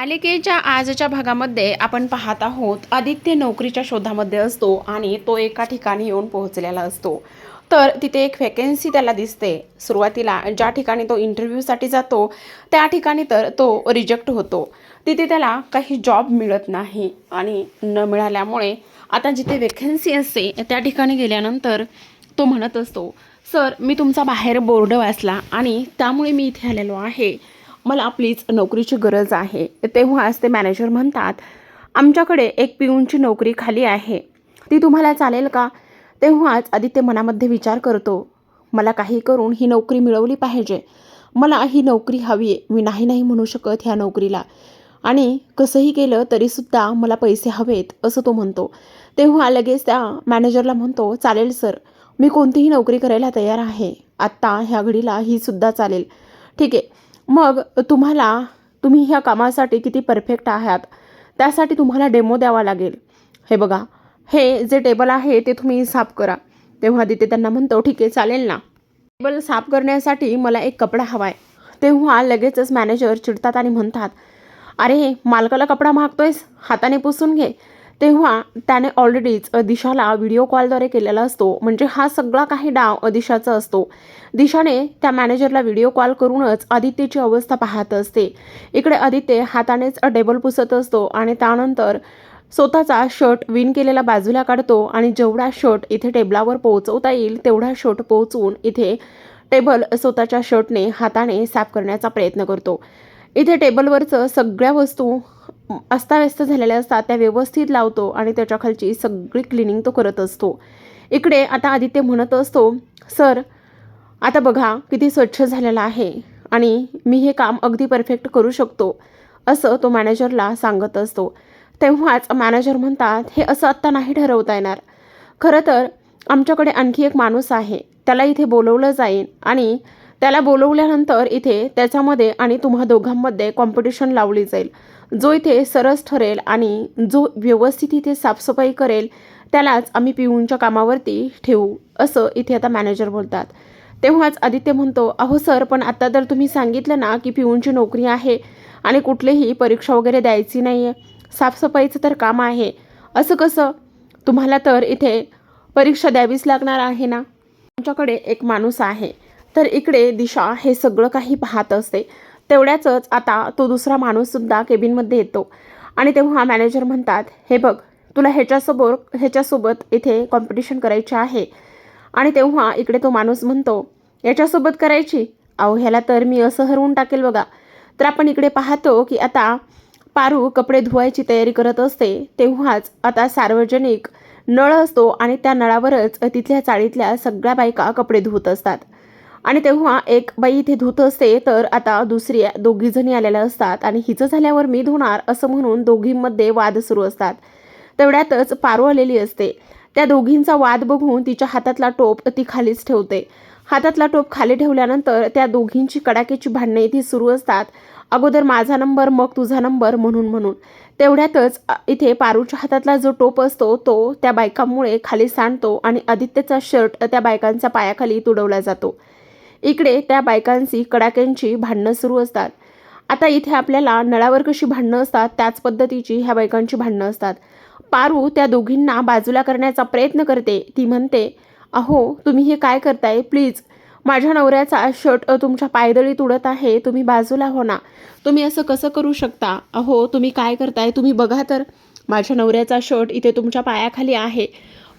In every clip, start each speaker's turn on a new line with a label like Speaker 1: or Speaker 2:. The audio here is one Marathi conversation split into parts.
Speaker 1: मालिकेच्या आजच्या भागामध्ये आपण पाहत आहोत आदित्य नोकरीच्या शोधामध्ये असतो आणि तो एका ठिकाणी येऊन पोहोचलेला असतो. तर तिथे एक वॅकेन्सी त्याला दिसते. सुरुवातीला ज्या ठिकाणी तो इंटरव्ह्यूसाठी जातो त्या ठिकाणी तर तो रिजेक्ट होतो. तिथे त्याला काही जॉब मिळत नाही आणि न मिळाल्यामुळे आता जिथे व्हॅकन्सी असते त्या ठिकाणी गेल्यानंतर तो म्हणत असतो सर मी तुमचा बाहेर बोर्ड वाचला आणि त्यामुळे मी इथे आलेलो आहे. मला प्लीज नोकरीची गरज आहे. तेव्हाच ते मॅनेजर म्हणतात आमच्याकडे एक पिऊनची नोकरी खाली आहे. ती तुम्हाला चालेल का? तेव्हाच आदित्य मनामध्ये विचार करतो मला काही करून ही नोकरी मिळवली पाहिजे. मला ही नोकरी हवी आहे. मी नाही नाही म्हणू शकत ह्या नोकरीला. आणि कसंही केलं तरीसुद्धा मला पैसे हवेत असं तो म्हणतो. तेव्हा लगेच त्या मॅनेजरला म्हणतो चालेल सर मी कोणतीही नोकरी करायला तयार आहे. आत्ता ह्या घडीला ही सुद्धा चालेल. ठीक आहे मग तुम्हाला तुम्ही ह्या कामासाठी किती परफेक्ट आहात त्यासाठी तुम्हाला डेमो द्यावा लागेल. हे बघा हे जे टेबल आहे ते तुम्ही साफ करा. तेव्हा तिथे त्यांना म्हणतो ठीक आहे चालेल ना. टेबल साफ करण्यासाठी मला एक कपडा हवा आहे तेव्हा लगेचच मॅनेजर चिडतात आणि म्हणतात अरे मालकाला कपडा मागतोयस हाताने पुसून घे. तेव्हा त्याने ऑलरेडीच दिशाला व्हिडिओ कॉलद्वारे केलेला असतो. म्हणजे हा सगळा काही डाव दिशाचा असतो. दिशाने त्या मॅनेजरला व्हिडिओ कॉल करूनच आदित्यची अवस्था पाहत असते. इकडे आदित्य हातानेच टेबल पुसत असतो आणि त्यानंतर स्वतःचा शर्ट विन केलेला बाजूला काढतो आणि जेवढा शर्ट इथे टेबलावर पोहोचवता येईल तेवढा शर्ट पोहोचवून इथे टेबल स्वतःच्या शर्टने हाताने साफ करण्याचा प्रयत्न करतो. इथे टेबलवरचं सगळ्या वस्तू अस्ताव्यस्त झालेल्या असतात त्या व्यवस्थित लावतो आणि त्याच्या खालची सगळी क्लिनिंग तो करत असतो. इकडे आता आदित्य म्हणत असतो सर आता बघा किती स्वच्छ झालेलं आहे आणि मी हे काम अगदी परफेक्ट करू शकतो असं तो मॅनेजरला सांगत असतो. तेव्हाच मॅनेजर म्हणतात हे असं आत्ता नाही ठरवता येणार. खरं तर आमच्याकडे आणखी एक माणूस आहे त्याला इथे बोलवलं जाईल आणि त्याला बोलवल्यानंतर इथे त्याच्यामध्ये आणि तुम्हा दोघांमध्ये कॉम्पिटिशन लावली जाईल. जो इथे सरस ठरेल आणि जो व्यवस्थित इथे साफसफाई करेल त्यालाच आम्ही पिऊनच्या कामावरती ठेवू असं इथे आता मॅनेजर बोलतात. तेव्हाच आदित्य म्हणतो अहो सर पण आत्ता तर तुम्ही सांगितलं ना की पिऊनची नोकरी आहे आणि कुठलीही परीक्षा वगैरे द्यायची नाही आहे साफसफाईचं तर काम आहे. असं कसं? तुम्हाला तर इथे परीक्षा द्यावीच लागणार आहे ना? आमच्याकडे एक माणूस आहे. तर इकडे दिशा हे सगळं काही पाहत असते. तेवढ्याच आता तो दुसरा माणूससुद्धा केबिनमध्ये येतो. आणि तेव्हा मॅनेजर म्हणतात हे बघ तुला ह्याच्यासमोर ह्याच्यासोबत इथे कॉम्पिटिशन करायचे आहे. आणि तेव्हा इकडे तो माणूस म्हणतो याच्यासोबत करायची? अहो ह्याला तर मी असं हरवून टाकेल बघा. तर आपण इकडे पाहतो की आता पारू कपडे धुवायची तयारी करत असते. तेव्हाच आता सार्वजनिक नळ असतो आणि त्या नळावरच तिथल्या चाळीतल्या सगळ्या बायका कपडे धुवत असतात. आणि तेव्हा एक बाई इथे धुत असते तर आता दुसरी दोघीजणी आलेल्या असतात आणि हिचं झाल्यावर मी धुणार असं म्हणून दोघींमध्ये वाद सुरू असतात. तेवढ्यातच पारू आलेली असते. त्या दोघींचा वाद बघून तिच्या हातातला टोप ती खालीच ठेवते. हातातला टोप खाली ठेवल्यानंतर त्या दोघींची कडाक्याची भांडणे इथे सुरू असतात. अगोदर माझा नंबर मग तुझा नंबर म्हणून म्हणून. तेवढ्यातच इथे पारूच्या हातातला जो टोप असतो तो त्या बायकांमुळे खाली सांडतो आणि आदित्यचा शर्ट त्या बायकांच्या पायाखाली तुडवला जातो. इकडे त्या बायकांची कडाक्यांची भांडणं सुरू असतात. आता इथे आपल्याला नळावर कशी भांडणं असतात त्याच पद्धतीची ह्या बायकांची भांडणं असतात. पारू त्या दोघींना बाजूला करण्याचा प्रयत्न करते. ती म्हणते अहो तुम्ही हे काय करताय? प्लीज माझ्या नवऱ्याचा शर्ट तुमच्या पायदळी तुडत आहे तुम्ही बाजूला हो ना. तुम्ही असं कसं करू शकता? अहो तुम्ही काय करताय? तुम्ही बघा तर. माझ्या नवऱ्याचा शर्ट इथे तुमच्या पायाखाली आहे.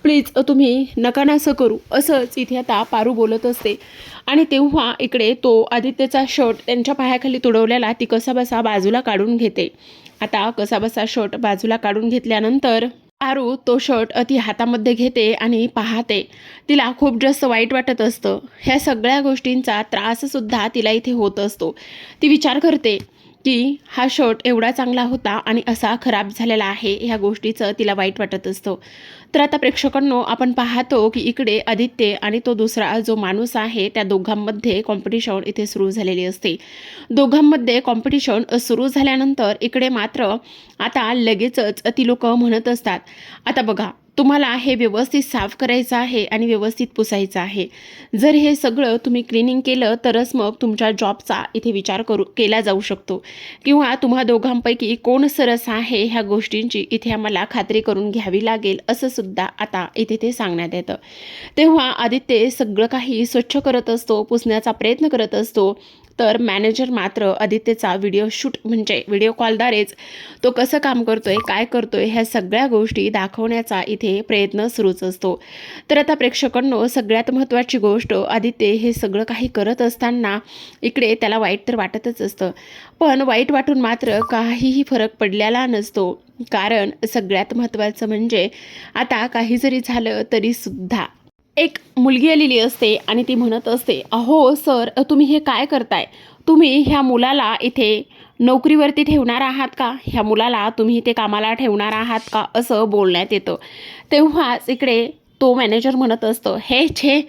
Speaker 1: प्लीज तुम्ही नका नसं असं करू. असंच इथे आता पारू बोलत असते. आणि तेव्हा इकडे तो आदित्यचा शर्ट त्यांच्या पायाखाली तुडवलेला ती कसाबसा बाजूला काढून घेते. आता कसाबसा शर्ट बाजूला काढून घेतल्यानंतर पारू तो शर्ट ती हातामध्ये घेते आणि पाहते. तिला खूप जास्त वाईट वाटत असतं. ह्या सगळ्या गोष्टींचा त्राससुद्धा तिला इथे होत असतो. ती विचार करते की हा शर्ट एवढा चांगला होता आणि असा खराब झालेला आहे. ह्या गोष्टीचं तिला वाईट वाटत असतं. तर आता प्रेक्षकांनो आपण पाहतो की इकडे आदित्य आणि तो दुसरा जो माणूस आहे त्या दोघांमध्ये कॉम्पिटिशन इथे सुरू झालेली असते. दोघांमध्ये कॉम्पिटिशन सुरू झाल्यानंतर इकडे मात्र आता लगेचच ती लोक म्हणत असतात. आता बघा तुम्हाला हे व्यवस्थित साफ करायचं आहे आणि व्यवस्थित पुसायचं आहे. जर हे सगळं तुम्ही क्लिनिंग केलं तरच मग तुमच्या जॉबचा इथे विचार करू केला जाऊ शकतो. किंवा तुम्हा दोघांपैकी कोण सरस आहे ह्या गोष्टींची इथे आम्हाला खात्री करून घ्यावी लागेल असं सुद्धा आता इथे ते सांगण्यात येतं. तेव्हा आदित्य सगळं काही स्वच्छ करत असतो पुसण्याचा प्रयत्न करत असतो. तर मॅनेजर मात्र आदित्यचा व्हिडिओ शूट म्हणजे व्हिडिओ कॉलद्वारेच तो कसं काम करतोय काय करतोय ह्या सगळ्या गोष्टी दाखवण्याचा इथे प्रयत्न सुरूच असतो. तर आता प्रेक्षकांनो सगळ्यात महत्त्वाची गोष्ट आदित्य हे सगळं काही करत असताना इकडे त्याला वाईट तर वाटतच असतं. पण वाईट वाटून मात्र काहीही फरक पडलेला नसतो. कारण सगळ्यात महत्त्वाचं म्हणजे आता काही जरी झालं तरीसुद्धा एक मुलगी आलेली असते आणि ती म्हणत असते अहो सर तुम्ही हे काय करताय? तुम्ही ह्या मुलाला इथे नोकरीवरती ठेवणार आहात का? ह्या मुलाला तुम्ही इथे कामाला ठेवणार आहात का? असं बोलण्यात येतं. तेव्हाच इकडे तो मॅनेजर म्हणत असतो हे छे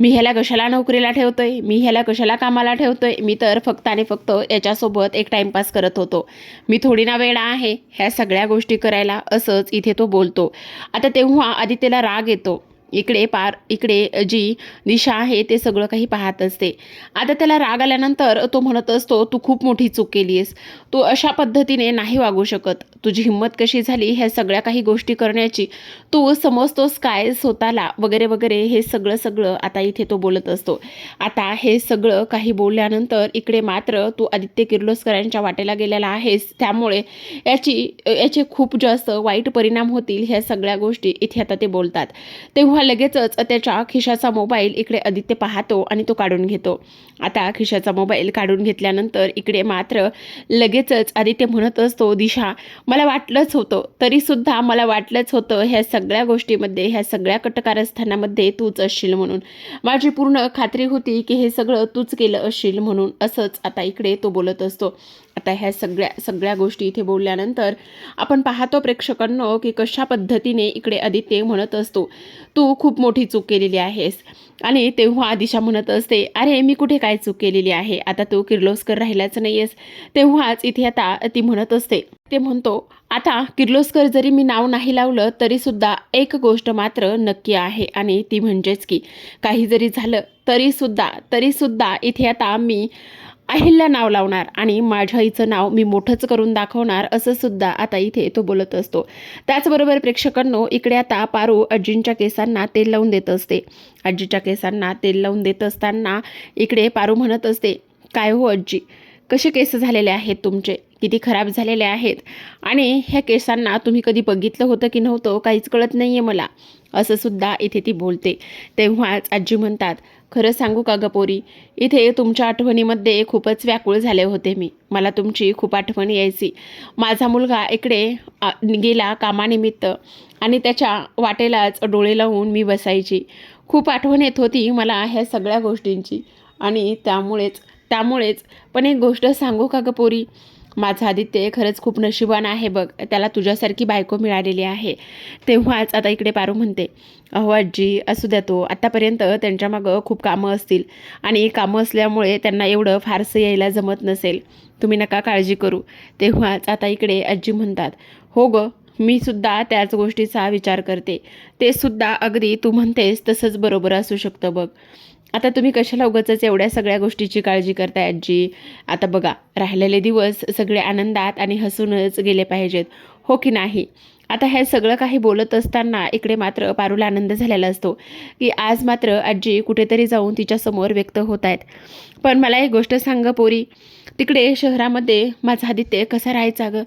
Speaker 1: मी ह्याला कशाला नोकरीला ठेवतोय? मी ह्याला कशाला कामाला ठेवतोय? मी तर फक्त आणि फक्त याच्यासोबत एक टाईमपास करत होतो. मी थोडी ना वेळा आहे ह्या सगळ्या गोष्टी करायला असंच इथे तो बोलतो. आता तेव्हा आदित्यला राग येतो. इकडे पार इकडे जी दिशा आहे ते सगळं काही पाहत असते. आता त्याला राग आल्यानंतर तो म्हणत असतो तू खूप मोठी चूक केली आहेस तू अशा पद्धतीने नाही वागू शकत. तुझी हिंमत कशी झाली ह्या सगळ्या काही गोष्टी करण्याची? तू समजतोस काय स्वतःला? वगैरे वगैरे हे सगळं सगळं आता इथे तो बोलत असतो. आता हे सगळं काही बोलल्यानंतर इकडे मात्र तू आदित्य किर्लोस्करांच्या वाटेला गेलेला आहेस. त्यामुळे याची याचे खूप जास्त वाईट परिणाम होतील ह्या सगळ्या गोष्टी इथे आता ते बोलतात. तेव्हा लगेचच त्याच्या खिशाचा मोबाईल इकडे आदित्य पाहतो आणि तो काढून घेतो. आता खिशाचा मोबाईल काढून घेतल्यानंतर इकडे मात्र लगेचच आदित्य म्हणत असतो दिशा मला वाटलंच होतं तरीसुद्धा मला वाटलंच होतं ह्या सगळ्या गोष्टीमध्ये ह्या सगळ्या कटकारस्थानामध्ये तूच असशील म्हणून. माझी पूर्ण खात्री होती की हे सगळं तूच केलं असशील म्हणून असंच आता इकडे तो बोलत असतो. आता ह्या सगळ्या सगळ्या गोष्टी इथे बोलल्यानंतर आपण पाहतो प्रेक्षकांनो की कशा पद्धतीने इकडे आदित्य म्हणत असतो तू खूप मोठी चूक केलेली आहेस. आणि तेव्हा दिशा म्हणत असते अरे मी कुठे काय चूक केलेली आहे? आता तू किर्लोस्कर राहिलाच नाही आहेस तेव्हाच इथे आता ती म्हणत असते. ते म्हणतो आता किर्लोस्कर जरी मी नाव नाही लावलं तरीसुद्धा एक गोष्ट मात्र नक्की आहे आणि ती म्हणजेच की काही जरी झालं तरीसुद्धा तरीसुद्धा इथे आता मी अहिलला नाव लावणार आणि माझ्या आईचं नाव मी मोठंच करून दाखवणार असं सुद्धा आता इथे तो बोलत असतो. त्याचबरोबर प्रेक्षकांनो इकडे आता पारू आजींच्या केसांना तेल लावून देत असते. आजीच्या केसांना तेल लावून देत असताना इकडे पारू म्हणत असते काय हो आजी? कसे केस झालेले आहेत तुमचे? किती खराब झालेले आहेत? आणि ह्या केसांना तुम्ही कधी बघितलं होतं की नव्हतं? काहीच कळत नाही आहे मला. असं सुद्धा इथे ती बोलते. तेव्हाच आजी म्हणतात खरं सांगू का गपोरी इथे तुमच्या आठवणीमध्ये खूपच व्याकुळ झाले होते मी. मला तुमची खूप आठवण यायची. माझा मुलगा इकडे गेला कामानिमित्त आणि त्याच्या वाटेलाच डोळे लावून मी बसायची. खूप आठवण येत होती मला ह्या सगळ्या गोष्टींची. आणि त्यामुळेच त्यामुळेच. पण एक गोष्ट सांगू का गपोरी माझा आदित्य खरंच खूप नशिबान आहे बघ. त्याला तुझ्यासारखी बायको मिळालेली आहे. तेव्हाच आता इकडे पारू म्हणते. अहो आजी असू द्या तो. आत्तापर्यंत त्यांच्या मागं खूप कामं असतील. आणि कामं असल्यामुळे त्यांना एवढं फारसं यायला जमत नसेल. तुम्ही नका काळजी करू. तेव्हाच आता इकडे आजी म्हणतात. हो गं मी सुद्धा त्याच गोष्टीचा विचार करते. ते सुद्धा अगदी तू म्हणतेस तसंच बरोबर असू शकतं बघ. आता तुम्ही कशाला उगाचच एवढ्या सगळ्या गोष्टीची काळजी करताय आजी? आता बघा राहिलेले दिवस सगळे आनंदात आणि हसूनच गेले पाहिजेत. हो की नाही? आता हे सगळं काही बोलत असताना इकडे मात्र पारूला आनंद झालेला असतो की आज मात्र आजी कुठेतरी जाऊन तिच्यासमोर व्यक्त होत आहेत पण मला एक गोष्ट सांग पोरी. तिकडे शहरामध्ये माझा आदित्य कसा राहायचा गं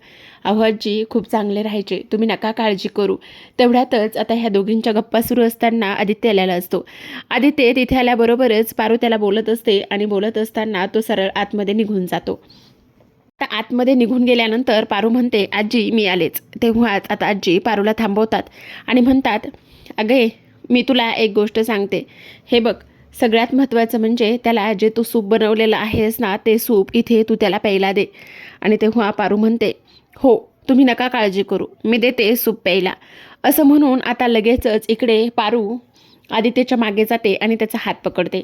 Speaker 1: अहो आजी खूप चांगले राहायचे. तुम्ही नका काळजी करू. तेवढ्यातच आता ह्या दोघींच्या गप्पा सुरू असताना आदित्य आलेला असतो. आदित्य तिथे आल्याबरोबरच पारू त्याला बोलत असते आणि बोलत असताना तो सरळ आतमध्ये निघून जातो. आता आतमध्ये निघून गेल्यानंतर पारू म्हणते आजी मी आलेच. तेव्हाच आता आजी पारूला थांबवतात आणि म्हणतात अगे मी तुला एक गोष्ट सांगते. हे बघ सगळ्यात महत्त्वाचं म्हणजे त्याला जे तू सूप बनवलेलं आहेस ना ते सूप इथे तू त्याला प्यायला दे. आणि तेव्हा पारू म्हणते हो तुम्ही नका काळजी करू मी देते सूप प्यायला. असं म्हणून आता लगेचच इकडे पारू आदित्यच्या मागे जाते आणि त्याचा हात पकडते.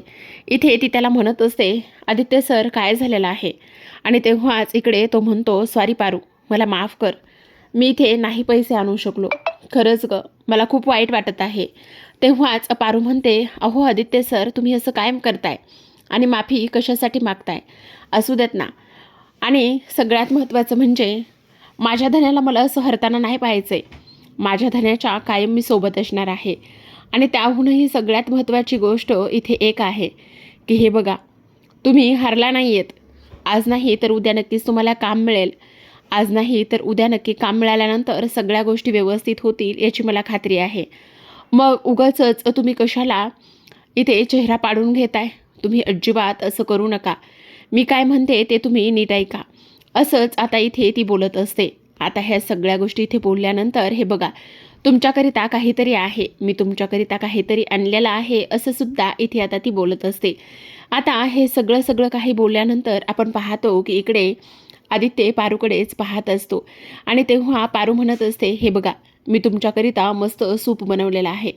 Speaker 1: इथे ती त्याला म्हणत असते आदित्य सर काय झालेलं आहे? आणि तेव्हाच इकडे तो म्हणतो सॉरी पारू मला माफ कर. मी इथे नाही पैसे आणू शकलो. खरंच ग मला खूप वाईट वाटत आहे. तेव्हाच पारू म्हणते अहो आदित्य सर तुम्ही असं कायम करताय आणि माफी कशासाठी मागताय? असू देत ना. आणि सगळ्यात महत्त्वाचं म्हणजे माझ्या धन्याला मला असं हरताना नाही पाहायचं आहे माझ्या धन्याच्या कायम मी सोबत असणार आहे. आणि त्याहूनही सगळ्यात महत्त्वाची गोष्ट इथे एक आहे की हे बघा तुम्ही हरला नाही आहेत आज नाही तर उद्या नक्कीच तुम्हाला काम मिळेल. आज नाही तर उद्या नक्की काम मिळाल्यानंतर सगळ्या गोष्टी व्यवस्थित होतील याची मला खात्री आहे. मग उगाचच तुम्ही कशाला इथे चेहरा पाडून घेताय? तुम्ही अजिबात असं करू नका. मी काय म्हणते ते तुम्ही नीट ऐका. असंच आता इथे ती बोलत असते. आता ह्या सगळ्या गोष्टी इथे बोलल्यानंतर हे बघा तुमच्याकरिता काहीतरी आहे. मी तुमच्याकरिता काहीतरी आणलेलं आहे. असं सुद्धा इथे आता ती बोलत असते. आता हे सगळं सगळं काही बोलल्यानंतर आपण पाहतो की इकडे आदित्य पारूकडेच पाहत असतो. आणि तेव्हा पारू म्हणत असते हे बघा मी तुमच्याकरिता मस्त सूप बनवलेलं आहे.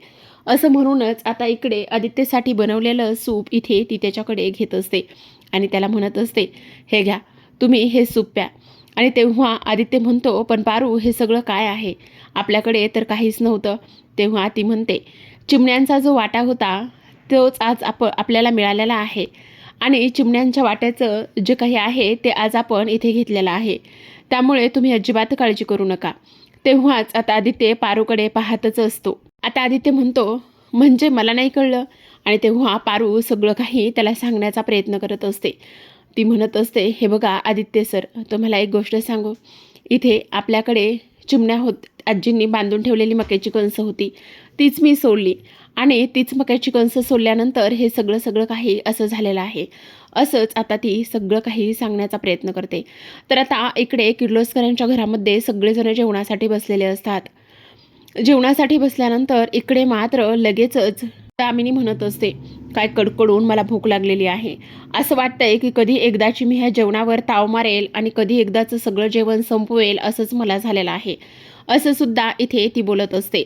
Speaker 1: असं म्हणूनच आता इकडे आदित्यसाठी बनवलेलं सूप इथे ती त्याच्याकडे घेत असते. आणि त्याला म्हणत असते हे घ्या तुम्ही हे सूप प्या. आणि तेव्हा आदित्य म्हणतो पण पारू हे सगळं काय आहे? आपल्याकडे तर काहीच नव्हतं. तेव्हा ती म्हणते चिमण्यांचा जो वाटा होता तोच आज आप आपल्याला मिळालेला आहे. आणि चिमण्यांच्या वाट्याचं जे काही आहे ते आज आपण इथे घेतलेलं आहे. त्यामुळे तुम्ही अजिबात काळजी करू नका. तेव्हाच आता आदित्य पारूकडे पाहतच असतो. आता आदित्य म्हणतो म्हणजे मला नाही कळलं. आणि तेव्हा पारू सगळं काही त्याला सांगण्याचा प्रयत्न करत असते. ती म्हणत असते हे बघा आदित्य सर तुम्हाला एक गोष्ट सांगू. इथे आपल्याकडे चिमण्या होत आजींनी बांधून ठेवलेली मक्याची कणसं होती. तीच मी सोडली. आणि तीच मक्याची कणसं सोडल्यानंतर हे सगळं सगळं काही असं झालेलं आहे. असंच आता ती सगळं काही सांगण्याचा प्रयत्न करते. तर आता इकडे किर्लोस्करांच्या घरामध्ये सगळेजण जेवणासाठी बसलेले असतात. जेवणासाठी बसल्यानंतर इकडे मात्र लगेचच दामिनी म्हणत असते काय कडकडून मला भूक लागलेली आहे. असं वाटतंय की कधी एकदाची मी ह्या जेवणावर ताव मारेल आणि कधी एकदाचं सगळं जेवण संपवेल असंच मला झालेलं आहे. असं सुद्धा इथे ती बोलत असते.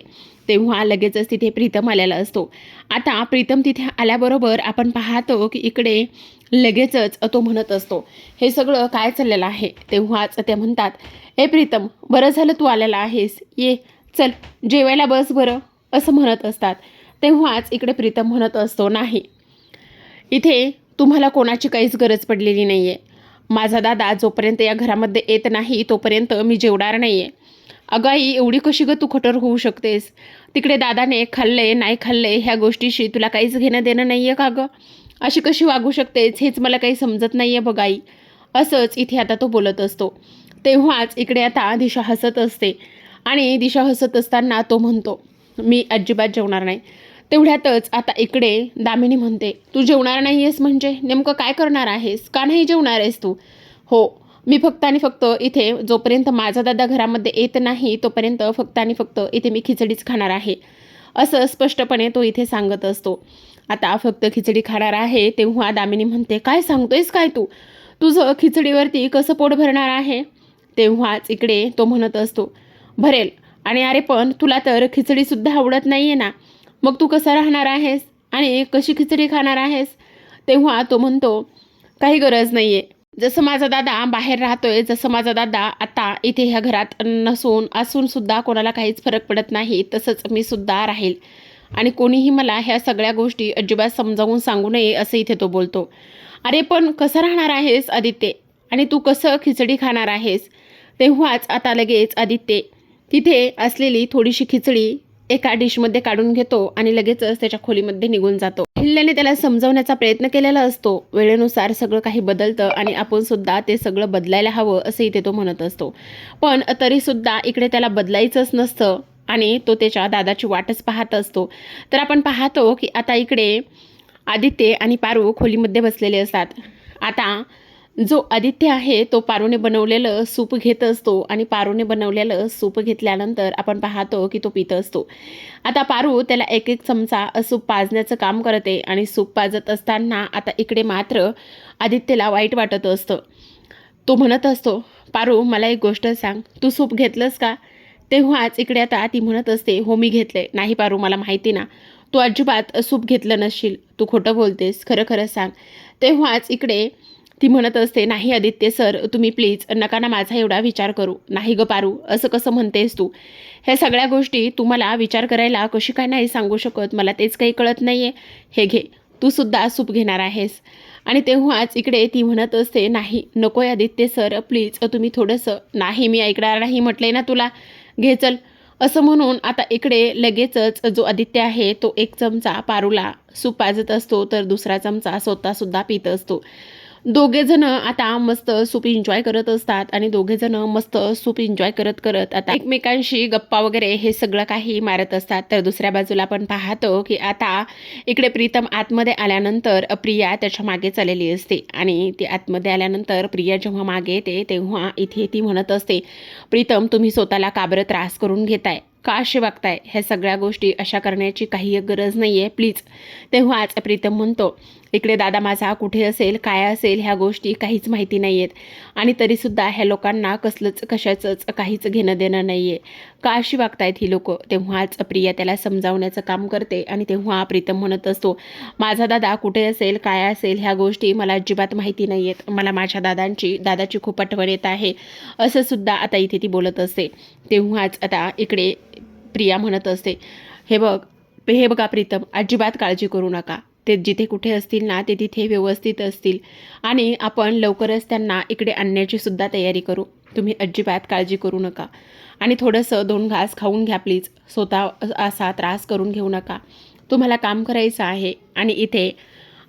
Speaker 1: तेव्हा लगेचच तिथे प्रीतम आलेला असतो. आता प्रीतम तिथे आल्याबरोबर आपण पाहतो की इकडे लगेचच तो म्हणत असतो हे सगळं काय चाललेलं आहे? तेव्हाच ते म्हणतात हे प्रीतम बरं झालं तू आलेला आहेस. ये चल जेवायला बस बरं असं म्हणत असतात. तेव्हाच इकडे प्रीतम म्हणत असतो नाही इथे तुम्हाला कोणाची काहीच गरज पडलेली नाही आहे माझा दादा जोपर्यंत या घरामध्ये येत नाही तोपर्यंत मी जेवणार नाही आहे अगं आई एवढी कशी गं तू खटर होऊ शकतेस? तिकडे दादाने खाल्ले नाही खाल्ले ह्या गोष्टीशी तुला काहीच घेणं देणं नाही आहे का गं? अशी कशी वागू शकतेस हेच मला काही समजत नाही आहे बघ आई. असंच इथे आता तो बोलत असतो. तेव्हाच इकडे आता दिशा हसत असते आणि दिशा हसत असताना तो म्हणतो मी अजिबात जेवणार नाही. तेवढ्यातच आता इकडे दामिनी म्हणते तू जेवणार नाही आहेस म्हणजे? नेमकं काय करणार आहेस? का नाही जेवणार आहेस तू? हो मी फक्त आणि फक्त इथे जोपर्यंत माझा दादा घरामध्ये येत नाही तोपर्यंत फक्त आणि फक्त इथे मी खिचडीच खाणार आहे असं स्पष्टपणे तो इथे सांगत असतो. आता फक्त खिचडी खाणार आहे तेव्हा दामिनी म्हणते काय सांगतोयस काय तू? तुझं खिचडीवरती कसं पोट भरणार आहे? तेव्हाच इकडे तो म्हणत असतो भरेल. आणि अरे पण तुला तर खिचडीसुद्धा आवडत नाही आहे ना. मग तू कसं राहणार आहेस? आणि कशी खिचडी खाणार आहेस? तेव्हा तो म्हणतो काही गरज नाही आहे जसं माझा दादा बाहेर राहतोय जसं माझा दादा आता इथे ह्या घरात नसून असून सुद्धा कोणाला काहीच फरक पडत नाही तसंच मी सुद्धा राहील. आणि कोणीही मला ह्या सगळ्या गोष्टी अजिबात समजावून सांगू नये असं इथे तो बोलतो. अरे पण कसं राहणार आहेस आदित्य? आणि तू कसं खिचडी खाणार आहेस? तेव्हाच आता लगेच आदित्य तिथे असलेली थोडीशी खिचडी एका डिशमध्ये काढून घेतो आणि लगेचच त्याच्या खोलीमध्ये निघून जातो. हिल्ल्याने त्याला समजवण्याचा प्रयत्न केलेला असतो. वेळेनुसार सगळं काही बदलतं आणि आपण सुद्धा ते सगळं बदलायला हवं असं इथे तो म्हणत असतो. पण तरीसुद्धा इकडे त्याला बदलायचंच नसतं आणि तो त्याच्या दादाची वाटच पाहत असतो. तर आपण पाहतो की आता इकडे आदित्य आणि पारू खोलीमध्ये बसलेले असतात. आता जो आदित्य आहे तो पारूने बनवलेलं सूप घेत असतो आणि पारूने बनवलेलं सूप घेतल्यानंतर आपण पाहतो की तो पित असतो. आता पारू त्याला एक एक चमचा सूप पाजण्याचं काम करते आणि सूप पाजत असताना आता इकडे मात्र आदित्यला वाईट वाटत असतं. तो म्हणत असतो पारू मला एक गोष्ट सांग. तू सूप घेतलंस का? तेव्हाच इकडे आता ती म्हणत असते हो मी घेतले नाही पारू मला माहिती ना. तू अजिबात सूप घेतलं नसशील. तू खोटं बोलतेस. खरं खरं सांग. तेव्हाच इकडे ती म्हणत असते नाही आदित्य सर तुम्ही प्लीज नका ना माझा एवढा विचार करू. नाही ग पारू असं कसं म्हणतेस तू? ह्या सगळ्या गोष्टी तुम्हाला विचार करायला कशी काय नाही सांगू शकत? मला तेच काही कळत नाही आहे हे घे तू सुद्धा सूप घेणार आहेस. आणि तेव्हाच इकडे ती म्हणत असते नाही नको आहे आदित्य सर प्लीज तुम्ही थोडंसं नाही मी ऐकणार नाही म्हटलंय ना तुला. घे चल. असं म्हणून आता इकडे लगेचच जो आदित्य आहे तो एक चमचा पारूला सूप पाजत असतो तर दुसरा चमचा स्वतःसुद्धा पित असतो. दोघेजण आता मस्त सूप एन्जॉय करत असतात आणि दोघेजण मस्त सूप एन्जॉय करत करत आता एकमेकांशी गप्पा वगैरे हे सगळं काही मारत असतात. तर दुसऱ्या बाजूला आपण पाहतो की आता इकडे प्रीतम आतमध्ये आल्यानंतर प्रिया त्याच्यामागे चाललेली असते आणि ती आतमध्ये आल्यानंतर प्रिया जेव्हा मागे येते तेव्हा इथे ती म्हणत असते प्रीतम तुम्ही स्वतःला काबरं त्रास करून घेताय? का असे वागताय ह्या सगळ्या गोष्टी अशा करण्याची काही गरज नाही आहे प्लीज तेव्हाच प्रीतम म्हणतो इकडे दादा माझा कुठे असेल काय असेल ह्या गोष्टी काहीच माहिती नाही आहेत आणि तरीसुद्धा ह्या लोकांना कसलंच कशाचंच काहीच घेणं देणं नाही आहे का अशी वागतायत ही लोक. तेव्हाच प्रिया त्याला समजावण्याचं काम करते आणि तेव्हा प्रीतम म्हणत असतो माझा दादा कुठे असेल काय असेल ह्या गोष्टी मला अजिबात माहिती नाही आहेत मला माझ्या दादांची दादाची खूप आठवण येत आहे. असं सुद्धा आता इथे ती बोलत असते. तेव्हाच आता इकडे प्रिया म्हणत असते हे बघ हे बघा प्रीतम अजिबात काळजी करू नका. ते जिथे कुठे असतील ना ते तिथे व्यवस्थित असतील. आणि आपण लवकरच त्यांना इकडे आणण्याची सुद्धा तयारी करू. तुम्ही अजिबात काळजी करू नका. आणि थोडंसं दोन घास खाऊन घ्या प्लीज. स्वतः असा त्रास करून घेऊ नका. तुम्हाला काम करायचं आहे आणि इथे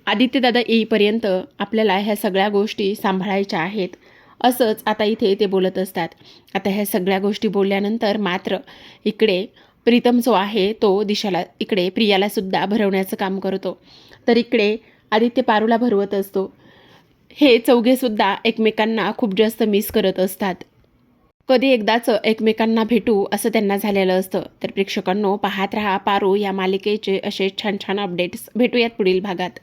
Speaker 1: आदित्यदादा येईपर्यंत आपल्याला ह्या सगळ्या गोष्टी सांभाळायच्या आहेत. असंच आता इथे ते बोलत असतात. आता ह्या सगळ्या गोष्टी बोलल्यानंतर मात्र इकडे प्रीतम जो आहे तो दिशाला इकडे प्रियालासुद्धा भरवण्याचं काम करतो. तर इकडे आदित्य पारूला भरवत असतो. हे चौघेसुद्धा एकमेकांना खूप जास्त मिस करत असतात. कधी एकदाच एकमेकांना भेटू असं त्यांना झालेलं असतं. तर प्रेक्षकांनो पाहत रहा पारू या मालिकेचे असे छान छान अपडेट्स भेटूयात पुढील भागात.